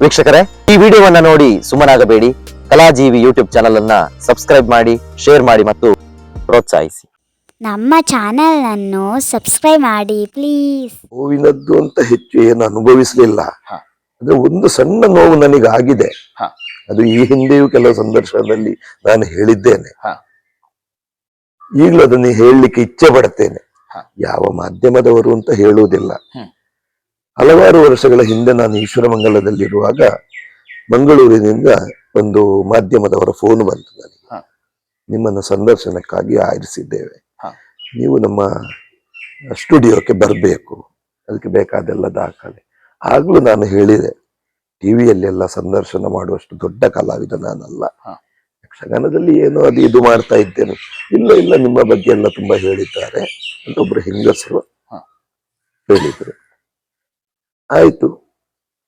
ವೀಕ್ಷಕರೇ ಈ ವಿಡಿಯೋವನ್ನ ನೋಡಿ ಸುಮ್ಮನಾಗಬೇಡಿ ಕಲಾಜೀವಿ ಯೂಟ್ಯೂಬ್ ಚಾನಲ್ ಅನ್ನ ಸಬ್ಸ್ಕ್ರೈಬ್ ಮಾಡಿ ಶೇರ್ ಮಾಡಿ ಮತ್ತು ಪ್ರೋತ್ಸಾಹಿಸಿ ನಮ್ಮ ಚಾನೆಲನ್ನು ಸಬ್ಸ್ಕ್ರೈಬ್ ಮಾಡಿ ಪ್ಲೀಸ್ ನೋವಿನದ್ದು ಅಂತ ಹೆಚ್ಚು ಏನು ಅನುಭವಿಸಲಿಲ್ಲ. ಅಂದ್ರೆ ಒಂದು ಸಣ್ಣ ನೋವು ನನಗೆ ಆಗಿದೆ ಹ. ಅದು ಈ ಹಿಂದೆಯೂ ಕೆಲವು ಸಂದರ್ಶನದಲ್ಲಿ ನಾನು ಹೇಳಿದ್ದೇನೆ ಹ. ಈಗಲೂ ಅದನ್ನು ಹೇಳಲಿಕ್ಕೆ ಇಚ್ಛೆ ಪಡ್ತೇನೆ ಹ. ಯಾವ ಮಾಧ್ಯಮದವರು ಅಂತ ಹೇಳುವುದಿಲ್ಲ. ಹಲವಾರು ವರ್ಷಗಳ ಹಿಂದೆ ನಾನು ಈಶ್ವರಮಂಗಲದಲ್ಲಿರುವಾಗ ಮಂಗಳೂರಿನಿಂದ ಒಂದು ಮಾಧ್ಯಮದವರ ಫೋನ್ ಬಂತು ನನಗೆ. ನಿಮ್ಮನ್ನು ಸಂದರ್ಶನಕ್ಕಾಗಿ ಆರಿಸಿದ್ದೇವೆ. ನೀವು ನಮ್ಮ ಸ್ಟುಡಿಯೋಕ್ಕೆ ಬರಬೇಕು. ಅದಕ್ಕೆ ಬೇಕಾದೆಲ್ಲ ದಾಖಲೆ. ಆಗಲೂ ನಾನು ಹೇಳಿದೆ ಟಿವಿಯಲ್ಲೆಲ್ಲ ಸಂದರ್ಶನ ಮಾಡುವಷ್ಟು ದೊಡ್ಡ ಕಲಾವಿದ ನಾನಲ್ಲ. ಯಕ್ಷಗಾನದಲ್ಲಿ ಏನೋ ಅದು ಇದು ಮಾಡ್ತಾ ಇದ್ದೇನೆ. ಇಲ್ಲ ಇಲ್ಲ ನಿಮ್ಮ ಬಗ್ಗೆ ಎಲ್ಲ ತುಂಬಾ ಹೇಳಿದ್ದಾರೆ ಅಂತ ಒಬ್ಬರು ಹೆಂಗಸರು ಹೇಳಿದ್ರು. ಆಯ್ತು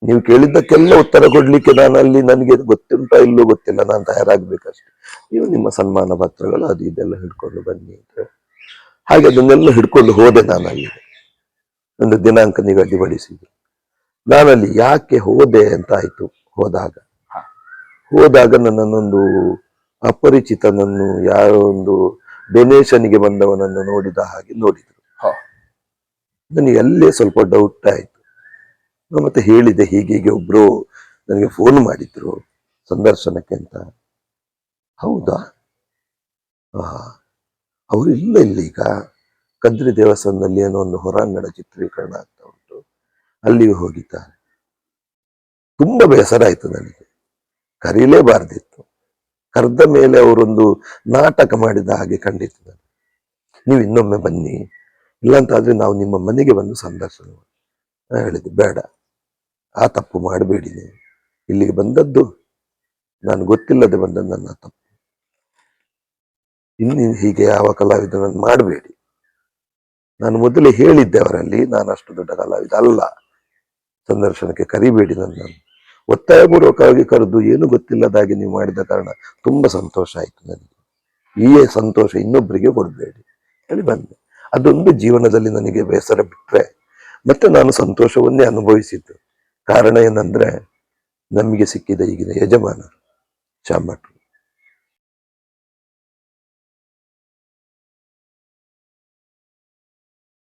ನೀವು ಕೇಳಿದ್ದಕ್ಕೆಲ್ಲ ಉತ್ತರ ಕೊಡ್ಲಿಕ್ಕೆ ನಾನು ಅಲ್ಲಿ ನನಗೆ ಗೊತ್ತುಂಟಾ ಇಲ್ಲೋ ಗೊತ್ತಿಲ್ಲ, ನಾನು ತಯಾರಾಗಬೇಕಷ್ಟೆ ನೀವು ನಿಮ್ಮ ಸನ್ಮಾನ ಪತ್ರಗಳು ಅದು ಇದೆಲ್ಲ ಹಿಡ್ಕೊಂಡು ಬನ್ನಿ ಅಂತ. ಹಾಗೆ ಅದನ್ನೆಲ್ಲ ಹಿಡ್ಕೊಂಡು ಹೋದೆ ನಾನು ಅಲ್ಲಿ ಒಂದು ದಿನಾಂಕ ನಿಗದಿಪಡಿಸಿದ್ರು ನಾನಲ್ಲಿ ಯಾಕೆ ಹೋದೆ ಅಂತ ಆಯ್ತು ಹೋದಾಗ. ಹೋದಾಗ ನನ್ನನ್ನೊಂದು ಅಪರಿಚಿತನನ್ನು, ಯಾರೋ ಒಂದು ಡೊನೇಷನ್ಗೆ ಬಂದವನನ್ನು ನೋಡಿದ ಹಾಗೆ ನೋಡಿದ್ರು. ನನಗೆ ಅಲ್ಲೇ ಸ್ವಲ್ಪ ಡೌಟ್ ಆಯ್ತು ನಾನು ಮತ್ತೆ ಹೇಳಿದೆ ಹೀಗೀಗೆ ಒಬ್ರು ನನಗೆ ಫೋನ್ ಮಾಡಿದ್ರು ಸಂದರ್ಶನಕ್ಕೆ ಅಂತ. ಹೌದಾ? ಅವರು ಇಲ್ಲ ಈಗ ಕದ್ರಿ ದೇವಸ್ಥಾನದಲ್ಲಿ ಏನೋ ಒಂದು ಹೊರಾಂಗಣ ಚಿತ್ರೀಕರಣ ಆಗ್ತಾ ಉಂಟು. ಅಲ್ಲಿಗೆ ಹೋಗಿದ್ದಾರೆ. ತುಂಬ ಬೇಸರ ಆಯ್ತು ನನಗೆ. ಕರೀಲೇಬಾರ್ದಿತ್ತು. ಕರೆದ ಮೇಲೆ ಅವರೊಂದು ನಾಟಕ ಮಾಡಿದ ಹಾಗೆ ಖಂಡಿತ ನನಗೆ. ನೀವು ಇನ್ನೊಮ್ಮೆ ಬನ್ನಿ. ಇಲ್ಲಂತಾದ್ರೆ ನಾವು ನಿಮ್ಮ ಮನೆಗೆ ಬಂದು ಸಂದರ್ಶನ. ನಾನು ಹೇಳಿದೆ ಬೇಡ. ಆ ತಪ್ಪು ಮಾಡಬೇಡಿ ನೀವು ಇಲ್ಲಿಗೆ ಬಂದದ್ದು ನಾನು ಗೊತ್ತಿಲ್ಲದೆ ಬಂದದ್ದು ನನ್ನ ತಪ್ಪು. ಇನ್ನು ಹೀಗೆ ಯಾವ ಕಲಾವಿದನನ್ನು ಮಾಡಬೇಡಿ. ನಾನು ಮೊದಲೇ ಹೇಳಿದ್ದೆ ಅವರಲ್ಲಿ, ನಾನು ಅಷ್ಟು ದೊಡ್ಡ ಕಲಾವಿದ ಅಲ್ಲ. ಸಂದರ್ಶನಕ್ಕೆ ಕರಿಬೇಡಿ ನನ್ನನ್ನು. ಒತ್ತಾಯಪೂರ್ವಕವಾಗಿ ಕರೆದು ಏನು ಗೊತ್ತಿಲ್ಲದಾಗಿ ನೀವು ಮಾಡಿದ ಕಾರಣ ತುಂಬ ಸಂತೋಷ ಆಯ್ತು ನನಗೆ. ಈ ಸಂತೋಷ ಇನ್ನೊಬ್ಬರಿಗೆ ಕೊಡಬೇಡಿ. ಹೇಳಿ ಬಂದೆ ಅದೊಂದು ಜೀವನದಲ್ಲಿ ನನಗೆ ಬೇಸರ ಬಿಟ್ಟರೆ ಮತ್ತೆ ನಾನು ಸಂತೋಷವನ್ನೇ ಅನುಭವಿಸಿದ್ದು. ಕಾರಣ ಏನಂದ್ರೆ ನಮಗೆ ಸಿಕ್ಕಿದ ಈಗಿನ ಯಜಮಾನರು ಚಾಮಟ್ರು.